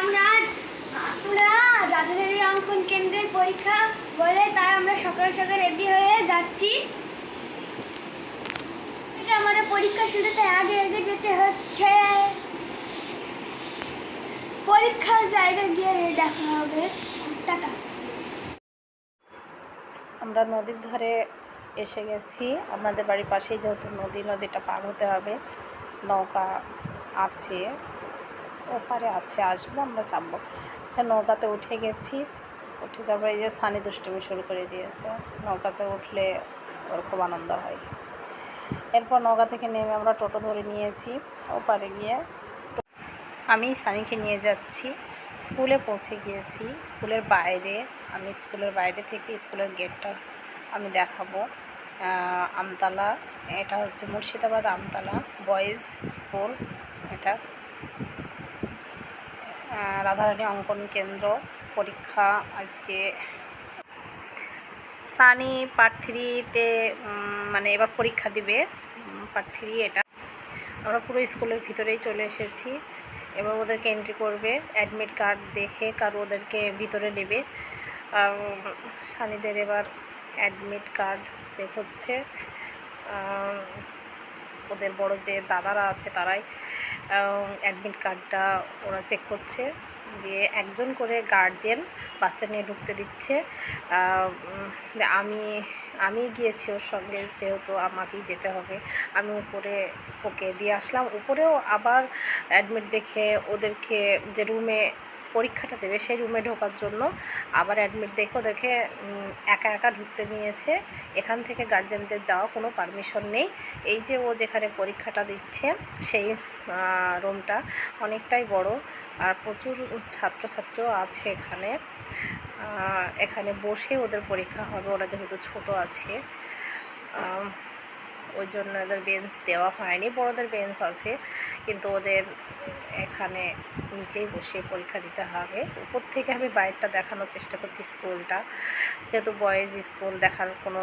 আমরা অঙ্কন কেন্দ্রের পরীক্ষা বলে তাই আমরা সকাল সকাল হয়ে যাচ্ছি। আমাদের আগে যেতে হচ্ছে। পরীক্ষার জায়গায় গিয়ে দেখা হবে। আমরা নদীর ধারে এসে গেছি। আমাদের বাড়ির পাশেই যেহেতু নদী, নদীটা পার হতে হবে। নৌকা আছে। ওপারে আছে, আসব, আমরা চাপবো। আচ্ছা নৌকাতে উঠে গেছি। উঠে তারপরে এই যে সানি দুষ্টুমি শুরু করে দিয়েছে। নৌকাতে উঠলে ওর খুব আনন্দ হয়। এরপর নৌকা থেকে নেমে আমরা টোটো ধরে নিয়েছি ওপারে গিয়ে। আমি সানিকে নিয়ে যাচ্ছি। স্কুলে পৌঁছে গিয়েছি। স্কুলের বাইরে, আমি স্কুলের বাইরে থেকে স্কুলের গেটটা আমি দেখাবো। আমতলা, এটা হচ্ছে মুর্শিদাবাদ আমতলা বয়েজ স্কুল, এটা। রাধারানী অঙ্কন কেন্দ্র পরীক্ষা আজকে। সানি পার্ট থ্রিতে মানে এবার পরীক্ষা দিবে। পার্ট থ্রি এটা। আমরা পুরো স্কুলের ভিতরেই চলে এসেছি। এবার ওদেরকে এন্ট্রি করবে অ্যাডমিট কার্ড দেখে কারও ওদেরকে ভিতরে নেবে। সানিদের এবার অ্যাডমিট কার্ড চেক হচ্ছে। ওদের বড় যে দাদারা আছে তারাই অ্যাডমিট কার্ডটা ওরা চেক করছে। দিয়ে একজন করে গার্জেন বাচ্চা নিয়ে ঢুকতে দিচ্ছে। আমি আমি গিয়েছি ওর সঙ্গে যেহেতু আমাকেই যেতে হবে। আমি উপরে ওকে দিয়ে আসলাম। উপরেও আবার অ্যাডমিট দেখে ওদেরকে যে রুমে পরীক্ষাটা দেবে সেই রুমে ঢোকার জন্য। আবার অ্যাডমিট দেখো দেখে একা একা ঢুকতে নিয়েছে এখান থেকে গার্জেনদের যাওয়া কোনো পারমিশন নেই। এই যে ও যেখানে পরীক্ষাটা দিচ্ছে, সেই রুমটা অনেকটাই বড়। আর প্রচুর ছাত্রছাত্রীও আছে এখানে। এখানে বসে ওদের পরীক্ষা হবে। ওরা যেহেতু ছোট আছে। ওই জন্য ওদের বেঞ্চ দেওয়া হয়নি বড়দের বেঞ্চ আছে। কিন্তু ওদের এখানে নিচেই বসে পরীক্ষা দিতে হবে। উপর থেকে আমি বাইরটা দেখানোর চেষ্টা করছি স্কুলটা। যেহেতু বয়েজ স্কুল দেখার কোনো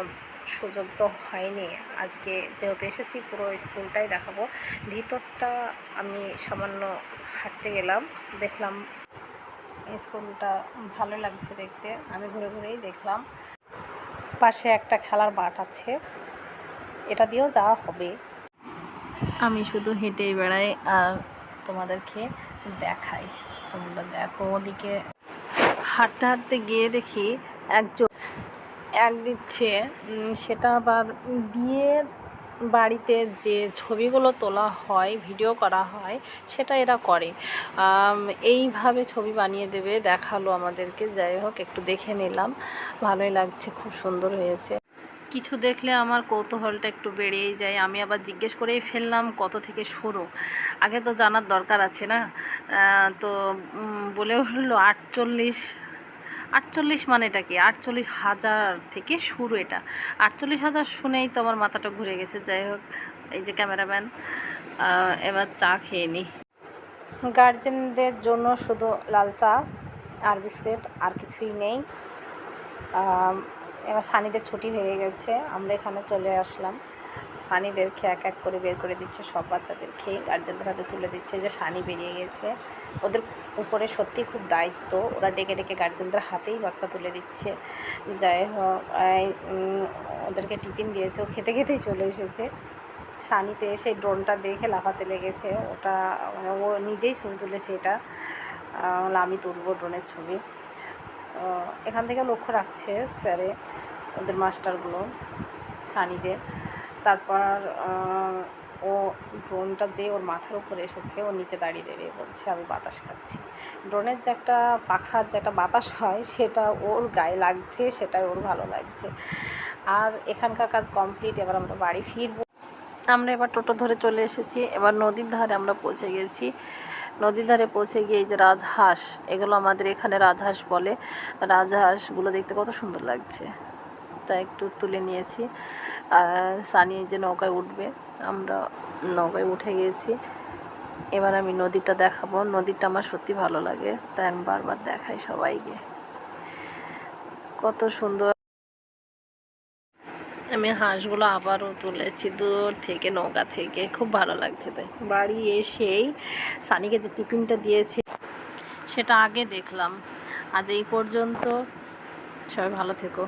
সুযোগ তো হয়নি, আজকে যেহেতু এসেছি পুরো স্কুলটাই দেখাবো। ভিতরটা আমি সামান্য হাঁটতে গেলাম, দেখলাম স্কুলটা ভালো লাগছে দেখতে, আমি ঘুরে ঘুরেই দেখলাম। পাশে একটা খেলার মাঠ আছে। এটা দিয়েও যাওয়া হবে। আমি শুধু হেঁটেই বেড়াই আর তোমাদেরকে দেখাই। তোমরা দেখো ওদিকে। হাঁটতে হাঁটতে গিয়ে দেখি একজন এক দিচ্ছে সেটা আবার বিয়ের বাড়িতে যে ছবিগুলো তোলা হয়, ভিডিও করা হয়, সেটা এরা করে। এইভাবে ছবি বানিয়ে দেবে, দেখাল আমাদেরকে। যাই হোক, একটু দেখে নিলাম। ভালোই লাগছে, খুব সুন্দর হয়েছে। কিছু দেখলে আমার কৌতূহলটা একটু বেড়েই যায়। আমি আবার জিজ্ঞেস করেই ফেললাম, কত থেকে শুরু? আগে তো জানার দরকার আছে না? তো বলে হলো আটচল্লিশ আটচল্লিশ মানেটা কি? আটচল্লিশ হাজার থেকে শুরু এটা। আটচল্লিশ হাজার শুনেই তো আমার মাথাটা ঘুরে গেছে। যাই হোক, এই যে ক্যামেরাম্যান এবার চা খেয়ে নিই গার্জেনদের জন্য শুধু লাল চা আর বিস্কিট আর কিছুই নেই। এবার সানিদের ছুটি হয়ে গেছে, আমরা এখানে চলে আসলাম। সানিদেরকে এক এক করে বের করে দিচ্ছে, সব বাচ্চাদেরকে গার্জেনদের হাতে তুলে দিচ্ছে যে সানি বেরিয়ে গেছে। ওদের উপরে সত্যি খুব দায়িত্ব, ওরা ডেকে ডেকে গার্জেনদের হাতেই বাচ্চা তুলে দিচ্ছে। যাই হোক ওদেরকে টিফিন দিয়েছে, ও খেতে খেতেই চলে এসেছে। সানিতে এসে ড্রোনটা দেখে লাফাতে লেগেছে, ওটা, ও নিজেই ছবি তুলেছে এটা। আমি তুলবো ড্রোনের ছবি। এখান থেকে লক্ষ্য রাখছে স্যারে, ওদের মাস্টারগুলো সানিদের তারপর ও ড্রোনটা যে ওর মাথার উপরে এসেছে, ও নিচে দাঁড়িয়ে দাঁড়িয়ে বলছে, আমি বাতাস খাচ্ছি। ড্রোনের যে একটা পাখার যে একটা বাতাস হয়, সেটা ওর গায়ে লাগছে, সেটাই ওর ভালো লাগছে। আর এখানকার কাজ কমপ্লিট, এবার আমরা বাড়ি ফিরবো। আমরা এবার টোটো ধরে চলে এসেছি, এবার নদীর ধারে আমরা পৌঁছে গেছি। নদীর ধারে পৌঁছে গিয়ে এই যে রাজহাঁস, এগুলো আমাদের এখানে রাজহাঁস বলে। রাজহাঁসগুলো দেখতে কত সুন্দর লাগছে। তা একটু তুলে নিয়েছি। আর সানি যে নৌকায় উঠবে, আমরা নৌকায় উঠে গিয়েছি। এবার আমি নদীটা দেখাবো। নদীটা আমার সত্যি ভালো লাগে, তাই আমি বারবার দেখাই সবাইকে। কত সুন্দর আমি হাঁসগুলো আবারও তুলেছি দূর থেকে, নৌকা থেকে। খুব ভালো লাগছে তাই। বাড়ি এসেই সানিকে যে টিফিনটা দিয়েছি, সেটা আগে দেখলাম। আজ এই পর্যন্ত। সবাই ভালো থেকো।